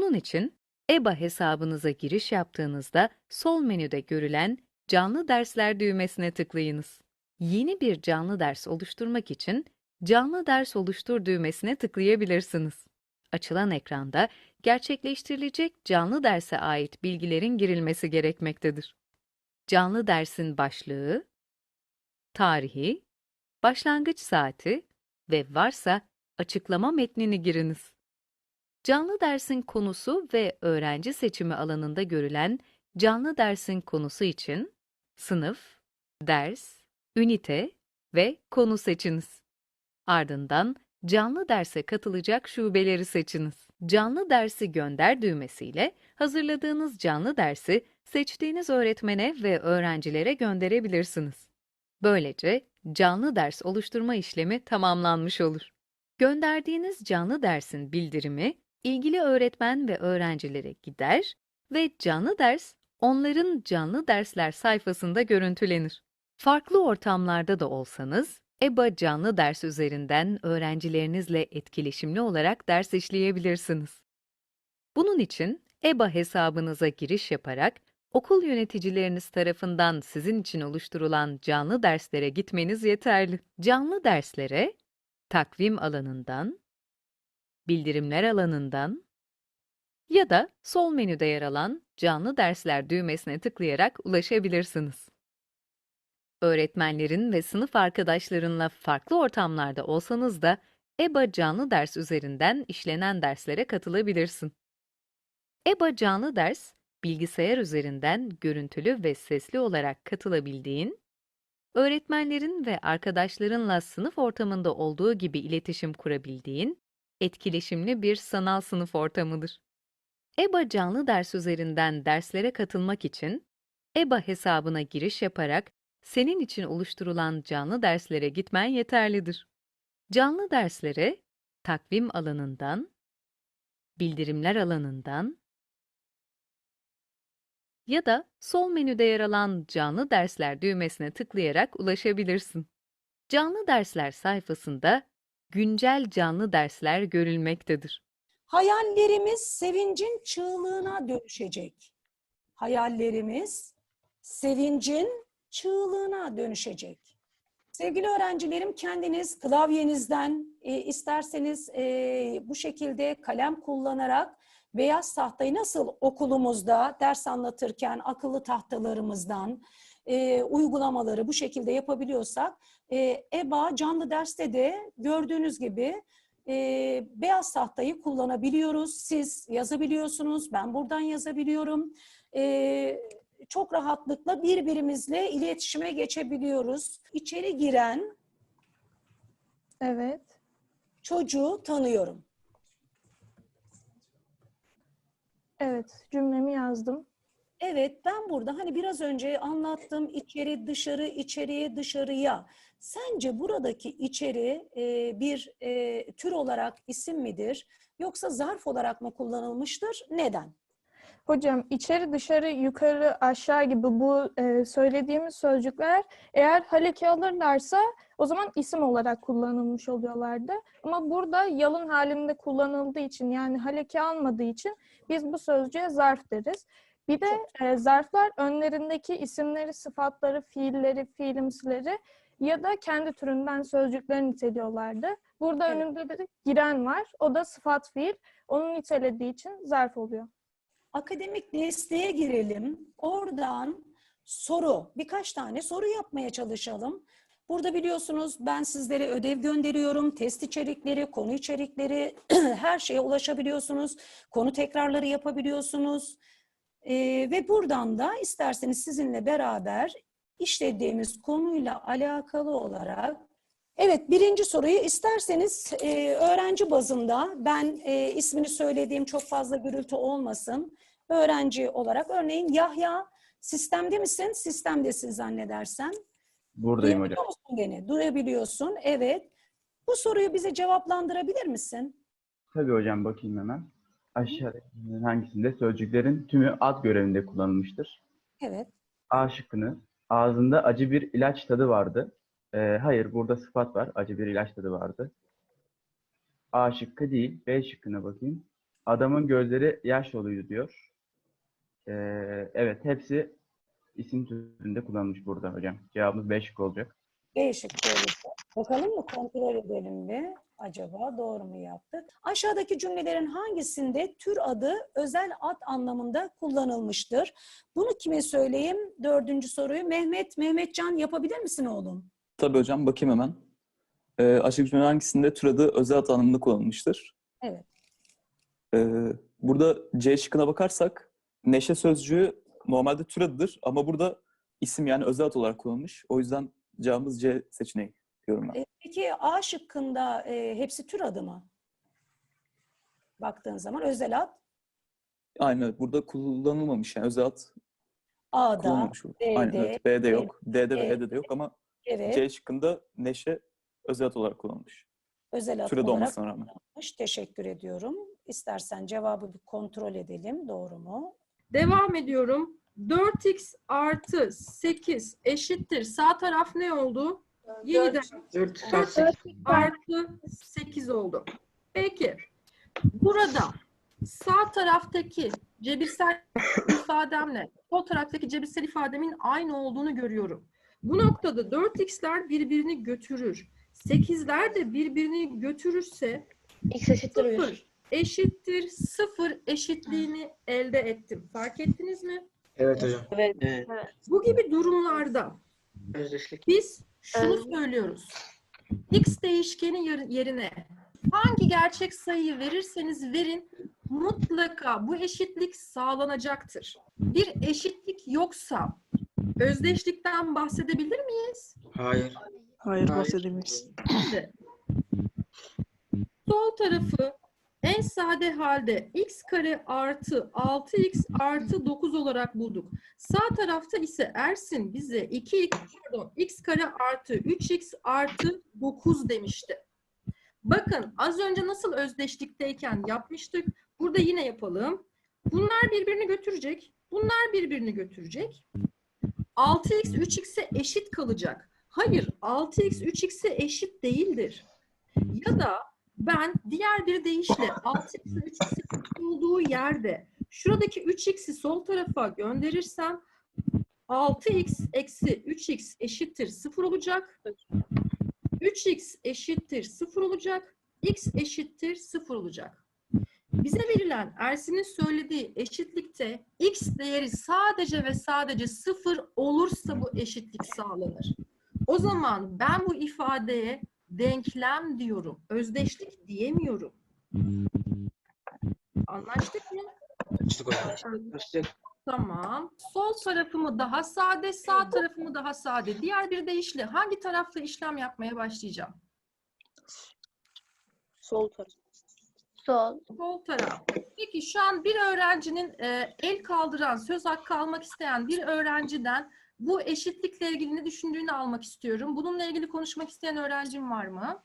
Bunun için EBA hesabınıza giriş yaptığınızda sol menüde görülen Canlı Dersler düğmesine tıklayınız. Yeni bir canlı ders oluşturmak için Canlı Ders Oluştur düğmesine tıklayabilirsiniz. Açılan ekranda gerçekleştirilecek canlı derse ait bilgilerin girilmesi gerekmektedir. Canlı dersin başlığı, tarihi, başlangıç saati ve varsa açıklama metnini giriniz. Canlı dersin konusu ve öğrenci seçimi alanında görülen canlı dersin konusu için sınıf, ders, ünite ve konu seçiniz. Ardından canlı derse katılacak şubeleri seçiniz. Canlı dersi gönder düğmesiyle hazırladığınız canlı dersi seçtiğiniz öğretmene ve öğrencilere gönderebilirsiniz. Böylece canlı ders oluşturma işlemi tamamlanmış olur. Gönderdiğiniz canlı dersin bildirimi ilgili öğretmen ve öğrencilere gider ve canlı ders onların canlı dersler sayfasında görüntülenir. Farklı ortamlarda da olsanız, EBA canlı ders üzerinden öğrencilerinizle etkileşimli olarak ders işleyebilirsiniz. Bunun için EBA hesabınıza giriş yaparak okul yöneticileriniz tarafından sizin için oluşturulan canlı derslere gitmeniz yeterli. Canlı derslere takvim alanından, bildirimler alanından ya da sol menüde yer alan canlı dersler düğmesine tıklayarak ulaşabilirsiniz. Öğretmenlerin ve sınıf arkadaşlarınla farklı ortamlarda olsanız da EBA canlı ders üzerinden işlenen derslere katılabilirsin. EBA canlı ders, bilgisayar üzerinden görüntülü ve sesli olarak katılabildiğin, öğretmenlerin ve arkadaşlarınla sınıf ortamında olduğu gibi iletişim kurabildiğin, etkileşimli bir sanal sınıf ortamıdır. EBA canlı ders üzerinden derslere katılmak için, EBA hesabına giriş yaparak senin için oluşturulan canlı derslere gitmen yeterlidir. Canlı derslere takvim alanından, bildirimler alanından ya da sol menüde yer alan canlı dersler düğmesine tıklayarak ulaşabilirsin. Canlı dersler sayfasında güncel canlı dersler görülmektedir. Hayallerimiz sevincin çığlığına dönüşecek. Hayallerimiz sevincin çığlığına dönüşecek. Sevgili öğrencilerim kendiniz klavyenizden e, isterseniz e, bu şekilde kalem kullanarak beyaz tahtayı nasıl okulumuzda ders anlatırken akıllı tahtalarımızdan e, uygulamaları bu şekilde yapabiliyorsak e, EBA canlı derste de gördüğünüz gibi e, beyaz tahtayı kullanabiliyoruz. Siz yazabiliyorsunuz, ben buradan yazabiliyorum. E, çok rahatlıkla birbirimizle iletişime geçebiliyoruz. İçeri giren Evet. çocuğu tanıyorum. Evet. Cümlemi yazdım. Evet ben burada hani biraz önce anlattım içeri dışarı içeriye dışarıya. Sence buradaki içeri e, bir e, tür olarak isim midir yoksa zarf olarak mı kullanılmıştır? Neden? Hocam içeri dışarı yukarı aşağı gibi bu e, söylediğimiz sözcükler eğer haleki alırlarsa o zaman isim olarak kullanılmış oluyorlardı. Ama burada yalın halinde kullanıldığı için yani haleki almadığı için biz bu sözcüğe zarf deriz. Bir de e, zarflar önlerindeki isimleri, sıfatları, fiilleri, fiilimsileri ya da kendi türünden sözcükleri niteliyorlardı. Burada Evet. önünde bir giren var. O da sıfat fiil. Onu nitelediği için zarf oluyor. Akademik nesneye girelim. Oradan soru, birkaç tane soru yapmaya çalışalım. Burada biliyorsunuz ben sizlere ödev gönderiyorum. Test içerikleri, konu içerikleri, her şeye ulaşabiliyorsunuz. Konu tekrarları yapabiliyorsunuz. Ee, ve buradan da isterseniz sizinle beraber işlediğimiz konuyla alakalı olarak Evet, birinci soruyu isterseniz e, öğrenci bazında ben e, ismini söylediğim çok fazla gürültü olmasın. Öğrenci olarak örneğin Yahya sistemde misin? Sistemdesin zannedersem. Buradayım hocam. Beni? Duyabiliyorsun. Evet. Bu soruyu bize cevaplandırabilir misin? Tabii hocam bakayım hemen. Aşağıdakilerin hangisinde sözcüklerin tümü ad görevinde kullanılmıştır? Evet. A şıkkını. Ağzında acı bir ilaç tadı vardı. Ee, hayır, burada sıfat var. Acı bir ilaç tadı vardı. A şıkkı değil. B şıkkına bakayım. Adamın gözleri yaş doluydu diyor. Ee, evet hepsi isim türünde kullanılmış burada hocam. Cevabımız B şıkkı olacak. B şıkkı olursa. Bakalım mı kontrol edelim bir. Acaba doğru mu yaptık? Aşağıdaki cümlelerin hangisinde tür adı özel ad anlamında kullanılmıştır? Bunu kime söyleyeyim? Dördüncü soruyu. Mehmet, Mehmetcan yapabilir misin oğlum? Tabii hocam bakayım hemen. Ee, aşağıdaki cümleler hangisinde tür adı özel ad anlamında kullanılmıştır? Evet. Ee, burada C şıkkına bakarsak neşe sözcüğü normalde tür adıdır ama burada isim yani özel ad olarak kullanılmış. O yüzden cevabımız C seçeneği diyorum ben. E, Peki A şıkkında e, hepsi tür adı mı? Baktığın zaman özel ad Aynen evet. Burada kullanılmamış yani özel ad A'da, kullanılmamış. burada. B'de, Aynen evet. B'de yok. D'de ve E'de de yok ama evet, C şıkkında neşe özel ad olarak kullanılmış. özel ad Türede olarak olmasına rağmen. kullanılmış. Teşekkür ediyorum. İstersen cevabı bir kontrol edelim. Doğru mu? Devam ediyorum. 4x artı 8 eşittir. Sağ taraf ne oldu? Yeniden 4 4 artı 8 oldu. Peki. Burada sağ taraftaki cebirsel ifademle sol taraftaki cebirsel ifademin aynı olduğunu görüyorum. Bu noktada 4x'ler birbirini götürür. 8'ler de birbirini götürürse X eşittir 100. 0 eşittir 0 eşitliğini elde ettim. Fark ettiniz mi? Evet hocam. Evet. Evet. Bu gibi durumlarda Özdeşlik. biz şunu söylüyoruz. X değişkeni yer- yerine hangi gerçek sayıyı verirseniz verin mutlaka bu eşitlik sağlanacaktır. Bir eşitlik yoksa özdeşlikten bahsedebilir miyiz? Hayır. Hayır Hayır. bahsedemeyiz. Şimdi sol tarafı en sade halde x kare artı 6x artı 9 olarak bulduk. Sağ tarafta ise Ersin bize 2x pardon x kare artı 3x artı 9 demişti. Bakın az önce nasıl özdeşlikteyken yapmıştık. Burada yine yapalım. Bunlar birbirini götürecek. Bunlar birbirini götürecek. 6x 3x'e eşit kalacak. Hayır 6x 3x'e eşit değildir. Ya da ben diğer bir deyişle 6x 3x'in eşit olduğu yerde şuradaki 3x'i sol tarafa gönderirsem 6x eksi 3x eşittir 0 olacak. 3x eşittir 0 olacak. x eşittir 0 olacak. Bize verilen Ersin'in söylediği eşitlikte x değeri sadece ve sadece 0 olursa bu eşitlik sağlanır. O zaman ben bu ifadeye denklem diyorum. Özdeşlik diyemiyorum. Anlaştık mı? Açtık hocam. Tamam. Sol tarafımı daha sade, sağ tarafımı daha sade. Diğer bir deyişle hangi tarafta işlem yapmaya başlayacağım? Sol taraf. Sol. Sol taraf. Peki şu an bir öğrencinin e, el kaldıran, söz hakkı almak isteyen bir öğrenciden bu eşitlikle ilgili ne düşündüğünü almak istiyorum. Bununla ilgili konuşmak isteyen öğrencim var mı?